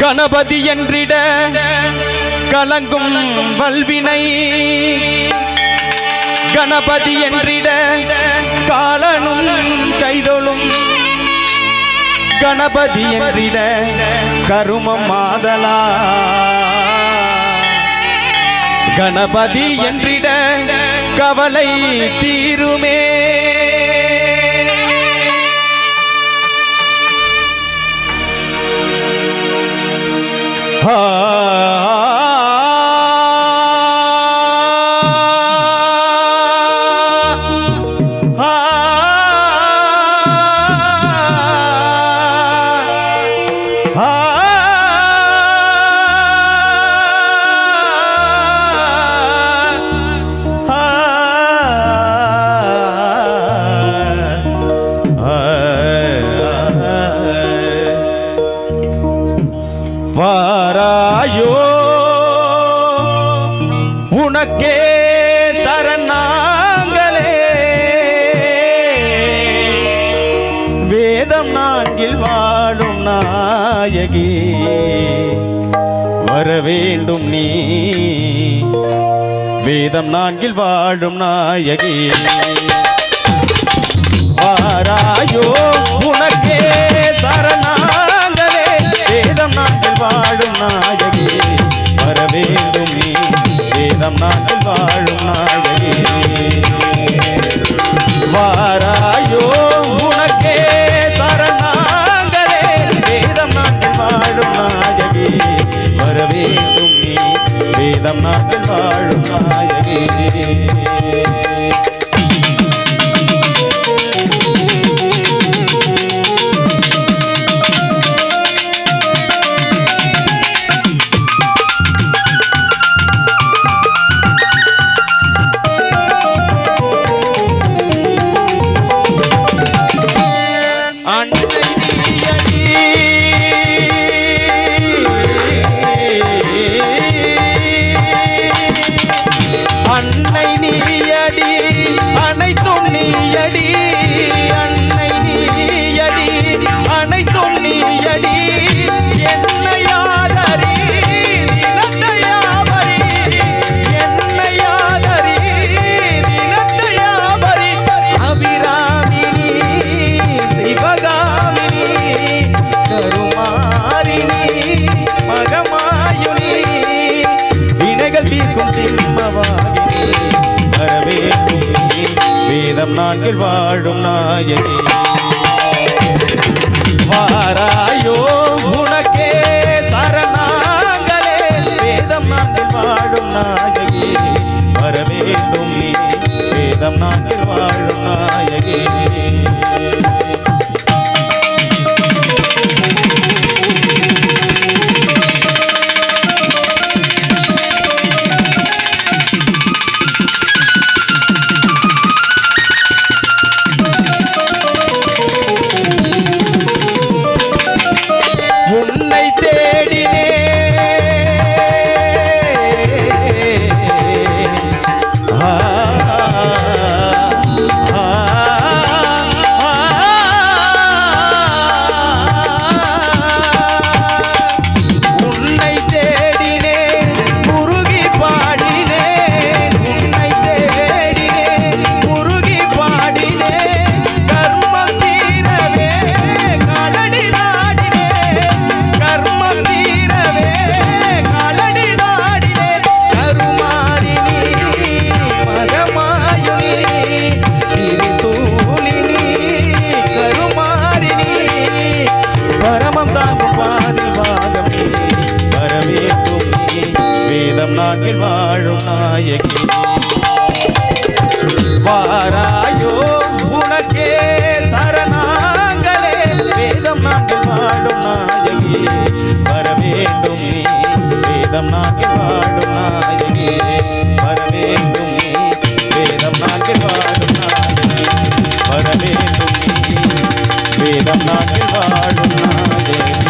கணபதி என்றிட கலங்கும் வல்வினை. கணபதி என்றிட காலனும் கைதொழும். கணபதி என்றிட கரும மாதலா கணபதி என்றிட கவலை தீருமே. ah ஆ உனக்கே சரணாங்களே. வேதம் நான்கில் வாழும் நாயகி. வர வேண்டும் நீ. வேதம் நான்கில் வாழும் நாயகி. வாராயோ உன் வேதம் நாட்டில் வாழும் நாயகி. வாராயோ உனக்கே சரணாங்களே வேதம் நாட்டில் வாழும் நாயகி. வர நீ வேதம் வாழும் நாயகி. வேதம் நான்கில் வாழும் நாயகி. வாராயோ உனக்கே சரணாங்களே வேதம் நாட்டில் வாழும் நாயகி வாழும் நாயகி. வாராயோ உனக்கே சரணாங்களே வேதம் நாட்டில் வாழும் நாயகி. வர வேண்டும். நீ வேதம் நாட்டில் வாழும் நாயகி. வர வேண்டும். வேதம் நாட்டில் வாழும் நாயகி. வர வேண்டும். வேதம் நாட்டில் வாழும் நாயகி.